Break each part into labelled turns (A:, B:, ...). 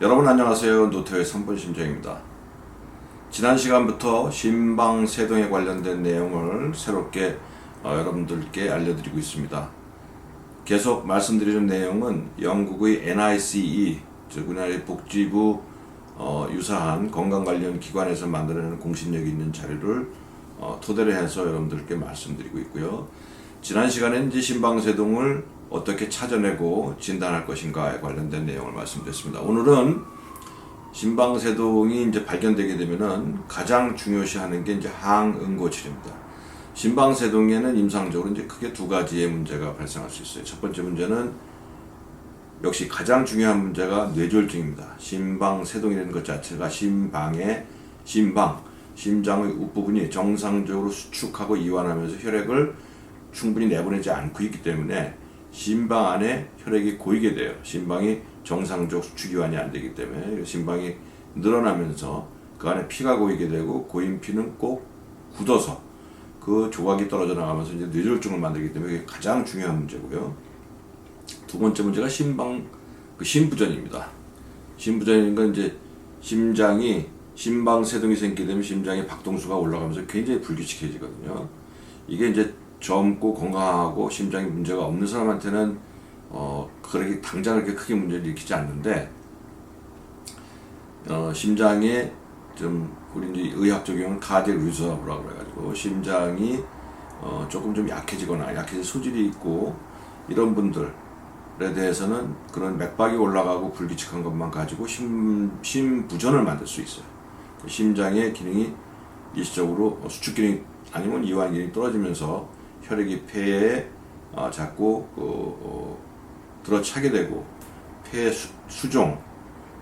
A: 여러분 안녕하세요. 노태의 3분 심정입니다. 지난 시간부터 신방세동에 관련된 내용을 새롭게 어, 여러분들께 알려드리고 있습니다. 계속 말씀드리는 내용은 영국의 NICE, 즉 우리나라의 복지부 어, 유사한 건강 관련 기관에서 만들어내는 공신력 있는 자료를 어, 토대로 해서 여러분들께 말씀드리고 있고요. 지난 시간에는 신방세동을 어떻게 찾아내고 진단할 것인가에 관련된 내용을 말씀드렸습니다. 오늘은 신방세동이 이제 발견되게 되면은 가장 중요시하는 게 이제 항응고 치료입니다. 신방세동에는 임상적으로 이제 크게 두 가지의 문제가 발생할 수 있어요. 첫 번째 문제는 역시 가장 중요한 문제가 뇌졸중입니다. 심방세동이라는 것 자체가 심방의 심방, 심장의 윗부분이 정상적으로 수축하고 이완하면서 혈액을 충분히 내보내지 않고 있기 때문에 심방 안에 혈액이 고이게 돼요. 심방이 정상적 수축 이완이 안 되기 때문에 심방이 늘어나면서 그 안에 피가 고이게 되고 고인 피는 꼭 굳어서 그 조각이 떨어져 나가면서 이제 뇌졸중을 만들기 때문에 이게 가장 중요한 문제고요. 두 번째 문제가 심방 그 심부전입니다. 심부전인 건 이제 심장이 심방 세동이 생기게 되면 심장의 박동수가 올라가면서 굉장히 불규칙해지거든요. 이게 이제 젊고 건강하고 심장에 문제가 없는 사람한테는 어 그렇게 당장 그렇게 크게 문제를 일으키지 않는데 어 심장에 좀 우리 이제 의학적 용어는 카디액 리저브라고 그래가지고 심장이 어 조금 좀 약해지거나 약해질 소질이 있고 이런 분들에 대해서는 그런 맥박이 올라가고 불규칙한 것만 가지고 심 심부전을 만들 수 있어요. 심장의 기능이 일시적으로 수축 기능 아니면 이완 기능이 떨어지면서 혈액이 폐에 아, 자꾸 그, 어, 들어차게 되고 폐 수, 수종이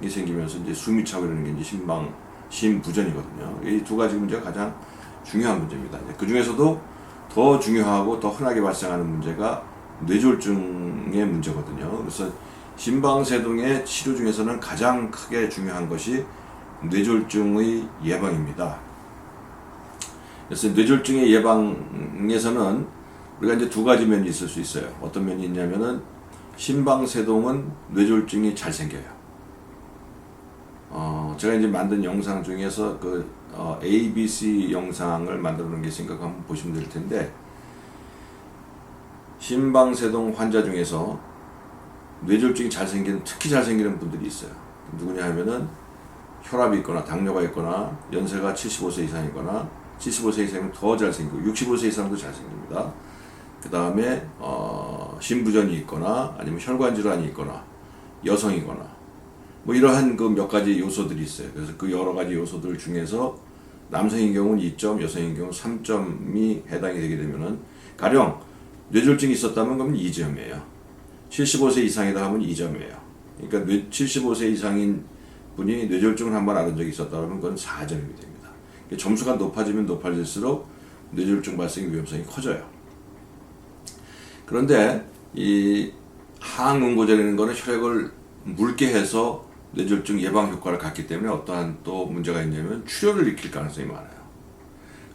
A: 생기면서 이제 숨이 차고 이러는 게 이제 심방 심부전이거든요. 이 두 가지 문제가 가장 중요한 문제입니다. 그 중에서도 더 중요하고 더 흔하게 발생하는 문제가 뇌졸중의 문제거든요. 그래서 심방세동의 치료 중에서는 가장 크게 중요한 것이 뇌졸중의 예방입니다. 그래서 뇌졸중의 예방에서는 우리가 이제 두 가지 면이 있을 수 있어요. 어떤 면이 있냐면은 심방세동은 뇌졸중이 잘 생겨요. 어, 제가 이제 만든 영상 중에서 그 어, ABC 영상을 만들어 놓은 게 있으니까 한번 보시면 될 텐데 심방세동 환자 중에서 뇌졸중이 잘 생기는 특히 잘 생기는 분들이 있어요. 누구냐 하면은 혈압이 있거나 당뇨가 있거나 연세가 75세 이상이거나 75세 이상이면 더 잘생기고 65세 이상도 잘생깁니다. 그 다음에 어, 심부전이 있거나 아니면 혈관 질환이 있거나 여성이거나 뭐 이러한 그 몇 가지 요소들이 있어요. 그래서 그 여러 가지 요소들 중에서 남성인 경우는 2점, 여성인 경우는 3점이 해당이 되게 되면은 가령 뇌졸중이 있었다면 그러면 2점이에요. 75세 이상이다 하면 2점이에요. 그러니까 뇌, 75세 이상인 분이 뇌졸중을 한 번 앓은 적이 있었다 그러면 그건 4점이 됩니다. 점수가 높아지면 높아질수록 뇌졸중 발생 위험성이 커져요. 그런데 이 항응고제라는 거는 혈액을 묽게 해서 뇌졸중 예방 효과를 갖기 때문에 어떠한 또 문제가 있냐면 출혈을 일으킬 가능성이 많아요.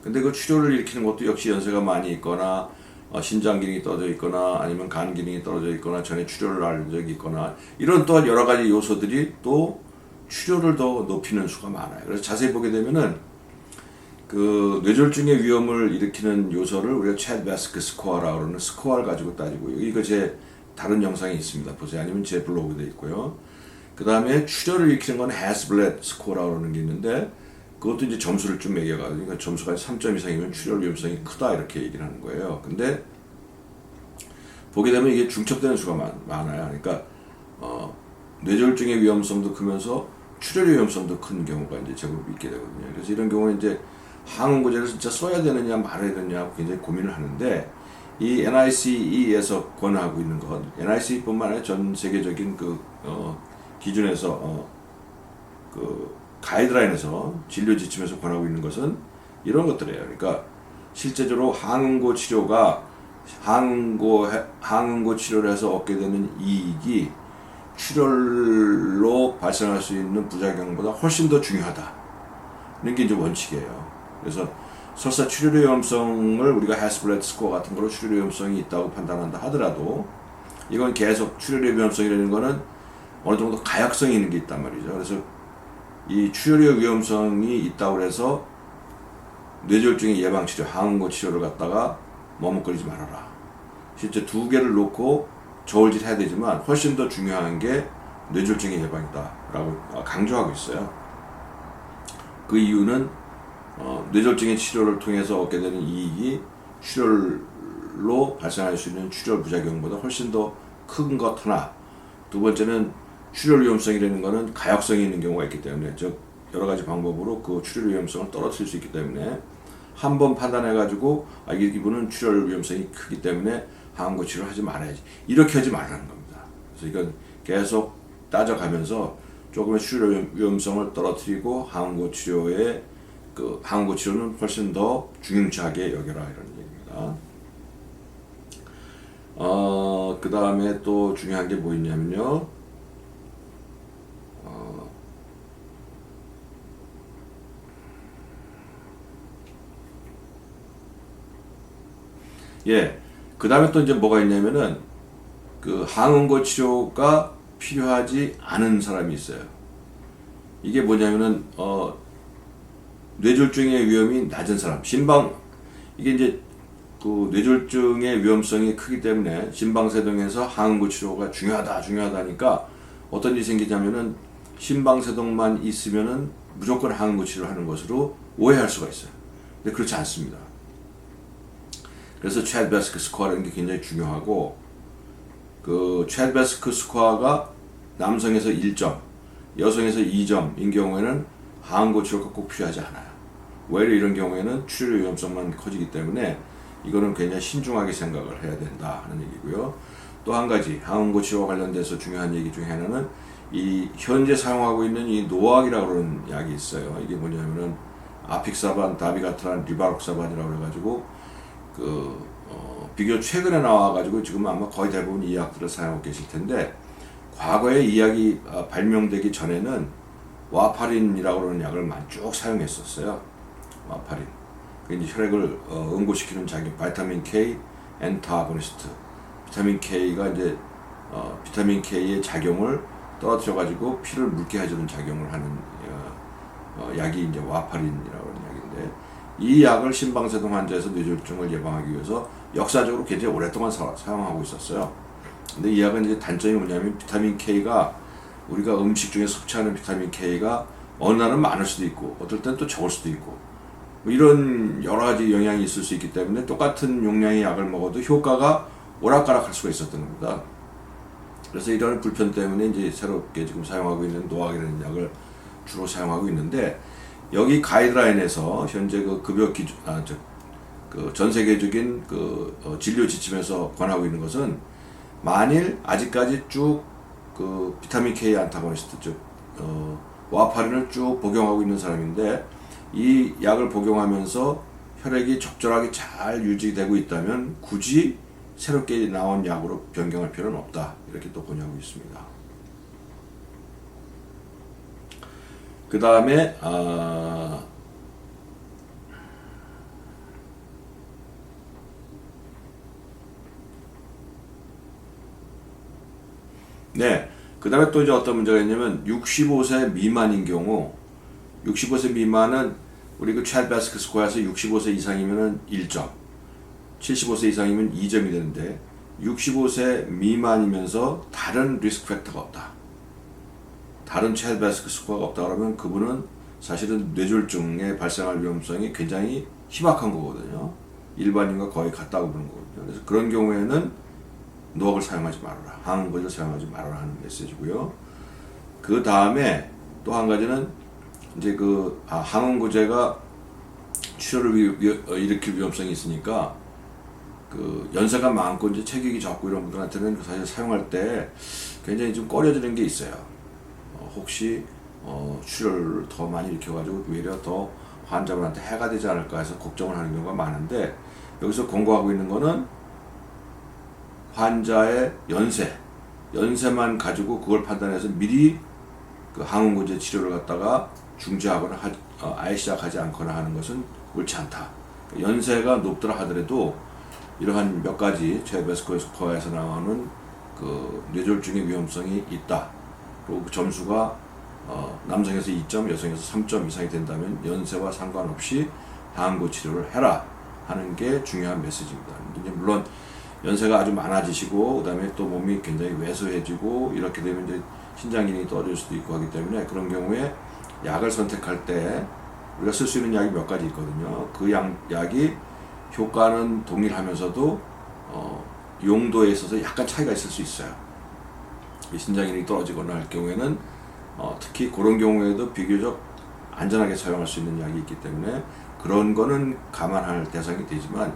A: 근데 그 출혈을 일으키는 것도 역시 연세가 많이 있거나 어, 신장 기능이 떨어져 있거나 아니면 간 기능이 떨어져 있거나 전에 출혈을 앓은 적이 있거나 이런 또한 여러 가지 요소들이 또 출혈을 더 높이는 수가 많아요. 그래서 자세히 보게 되면은 그 뇌졸중의 위험을 일으키는 요소를 우리가 챗 베스크 스코어라고 그러는 스코어를 가지고 따지고 이거 제 다른 영상이 있습니다. 보세요. 아니면 제 블로그에 있고요. 그 다음에 출혈을 일으키는 건 헤스블렛 스코어라고 그러는 게 있는데 그것도 이제 점수를 좀 매겨가지고 그러니까 점수가 3점 이상이면 출혈 위험성이 크다 이렇게 얘기를 하는 거예요. 근데 보게 되면 이게 중첩되는 수가 많, 많아요. 그러니까 어, 뇌졸중의 위험성도 크면서 출혈 위험성도 큰 경우가 이제 제법 있게 되거든요. 그래서 이런 경우는 이제 항응고제를 진짜 써야 되느냐 말아야 되느냐 굉장히 고민을 하는데 이 NICE에서 권하고 있는 것, NICE뿐만 아니라 전 세계적인 그 어, 기준에서 어, 그 가이드라인에서 진료 지침에서 권하고 있는 것은 이런 것들이에요. 그러니까 실제적으로 항응고 치료가 항응고 항응고 치료를 해서 얻게 되는 이익이 출혈로 발생할 수 있는 부작용보다 훨씬 더 중요하다는 게 이제 원칙이에요. 그래서 설사 출혈 위험성을 우리가 헤스블렛 스코어 같은 거로 출혈 위험성이 있다고 판단한다 하더라도 이건 계속 출혈 위험성이라는 거는 어느 정도 가약성이 있는 게 있단 말이죠. 그래서 이 출혈의 위험성이 있다고 해서 뇌졸중의 예방 치료, 항응고 치료를 갖다가 머뭇거리지 말아라. 실제 두 개를 놓고 저울질 해야 되지만 훨씬 더 중요한 게 뇌졸중의 예방이다라고 강조하고 있어요. 그 이유는 어, 뇌졸중의 치료를 통해서 얻게 되는 이익이 출혈로 발생할 수 있는 출혈 부작용보다 훨씬 더 큰 것 하나. 두 번째는 출혈 위험성이라는 것은 가역성이 있는 경우가 있기 때문에 즉 여러 가지 방법으로 그 출혈 위험성을 떨어뜨릴 수 있기 때문에 한 번 판단해 가지고 아 이- 이분은 출혈 위험성이 크기 때문에 항암고 치료를 하지 말아야지 이렇게 하지 말라는 겁니다. 그래서 이건 계속 따져가면서 조금의 출혈 위험- 위험성을 떨어뜨리고 항암고 치료의 그 항암고 치료는 훨씬 더 중요하게 여겨라 이런 얘기입니다. 어, 그 다음에 또 중요한 게 뭐 있냐면요. 어, 예. 그 다음에 또 이제 뭐가 있냐면은 그 항응고 치료가 필요하지 않은 사람이 있어요. 이게 뭐냐면은 어 뇌졸중의 위험이 낮은 사람, 심방 이게 이제 그 뇌졸중의 위험성이 크기 때문에 심방세동에서 항응고 치료가 중요하다, 중요하다니까 어떤 일이 생기냐면은 심방세동만 있으면은 무조건 항응고 치료를 하는 것으로 오해할 수가 있어요. 근데 그렇지 않습니다. 그래서 챗베스크 스코어라는 게 굉장히 중요하고 그 챗베스크 스코어가 남성에서 1점, 여성에서 2점인 경우에는 항응고 치료가 꼭 필요하지 않아요. 오히려 이런 경우에는 출혈 위험성만 커지기 때문에 이거는 굉장히 신중하게 생각을 해야 된다 하는 얘기고요. 또 한 가지 항응고 치료와 관련돼서 중요한 얘기 중에 하나는 이 현재 사용하고 있는 이 노악이라고 그러는 약이 있어요. 이게 뭐냐면은 아픽사반, 다비가트란, 리바록사반이라고 그래가지고 그 어, 비교 최근에 나와가지고 지금 아마 거의 대부분 이 약들을 사용하고 계실 텐데 과거에 이 약이 아, 발명되기 전에는 와파린이라고 그러는 약을 쭉 사용했었어요. 와파린. 그 이제 혈액을 어, 응고시키는 작용, 바이타민 K 엔타고니스트. 비타민 K가 이제 어, 비타민 K의 작용을 떨어뜨려 가지고 피를 묽게 해주는 작용을 하는 어, 어, 약이 이제 와파린이라고 하는 약인데 이 약을 심방세동 환자에서 뇌졸중을 예방하기 위해서 역사적으로 굉장히 오랫동안 사, 사용하고 있었어요. 근데 이 약은 이제 단점이 뭐냐면 비타민 K가 우리가 음식 중에 섭취하는 비타민 K가 어느 날은 많을 수도 있고 어떨 땐 또 적을 수도 있고 뭐 이런 여러 가지 영향이 있을 수 있기 때문에 똑같은 용량의 약을 먹어도 효과가 오락가락할 수가 있었던 겁니다. 그래서 이런 불편 때문에 이제 새롭게 지금 사용하고 있는 노악이라는 약을 주로 사용하고 있는데 여기 가이드라인에서 현재 그 급여 기준 아저 그 전 세계적인 그 어, 진료 지침에서 권하고 있는 것은 만일 아직까지 쭉 그 비타민 K 안타고니스트 즉 어, 와파린을 쭉 복용하고 있는 사람인데 이 약을 복용하면서 혈액이 적절하게 잘 유지되고 있다면 굳이 새롭게 나온 약으로 변경할 필요는 없다 이렇게 또 권유하고 있습니다. 그 다음에 아, 네. 그 다음에 또 이제 어떤 문제가 있냐면 65세 미만인 경우 65세 미만은 우리 그 챗베스크 스코어에서 65세 이상이면은 1점 75세 이상이면 2점이 되는데 65세 미만이면서 다른 리스크 팩터가 없다. 다른 챗베스크 스코어가 없다 그러면 그분은 사실은 뇌졸중에 발생할 위험성이 굉장히 희박한 거거든요. 일반인과 거의 같다고 보는 거거든요. 그래서 그런 경우에는 노악을 사용하지 말아라. 항응고를 사용하지 말아라 하는 메시지고요. 그 다음에 또 한 가지는 이제 그 아, 항응고제가 출혈을 위, 위, 어, 일으킬 위험성이 있으니까 그 연세가 많고 이제 체격이 적고 이런 분들한테는 그 사실 사용할 때 굉장히 좀 꺼려지는 게 있어요. 어, 혹시 어, 출혈을 더 많이 일으켜가지고 오히려 더 환자분한테 해가 되지 않을까 해서 걱정을 하는 경우가 많은데 여기서 권고하고 있는 거는 환자의 연세, 연세만 가지고 그걸 판단해서 미리 그 항응고제 치료를 갖다가 중지하거나 하, 어, 아예 시작하지 않거나 하는 것은 옳지 않다. 연세가 높더라 하더라도 이러한 몇 가지 제베스코 스코어에서 나오는 그 뇌졸중의 위험성이 있다. 그 점수가 어, 남성에서 2점, 여성에서 3점 이상이 된다면 연세와 상관없이 항암고 치료를 해라 하는 게 중요한 메시지입니다. 이제 물론 연세가 아주 많아지시고 그다음에 또 몸이 굉장히 왜소해지고 이렇게 되면 이제 신장 기능이 떨어질 수도 있고 하기 때문에 그런 경우에 약을 선택할 때 우리가 쓸 수 있는 약이 몇 가지 있거든요. 그 약, 약이 효과는 동일하면서도 어, 용도에 있어서 약간 차이가 있을 수 있어요. 이 신장 기능이 떨어지거나 할 경우에는 어, 특히 그런 경우에도 비교적 안전하게 사용할 수 있는 약이 있기 때문에 그런 거는 감안할 대상이 되지만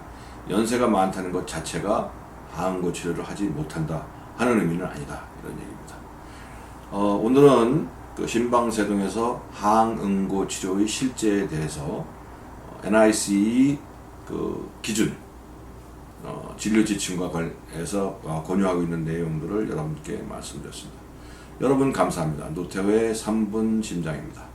A: 연세가 많다는 것 자체가 항암고 치료를 하지 못한다 하는 의미는 아니다 이런 얘기입니다. 어, 오늘은 그 신방세동에서 항응고 치료의 실제에 대해서 어, NICE 그 기준 어, 진료 지침과 관해서 어, 권유하고 있는 내용들을 여러분께 말씀드렸습니다. 여러분 감사합니다. 노태우의 3분 심장입니다.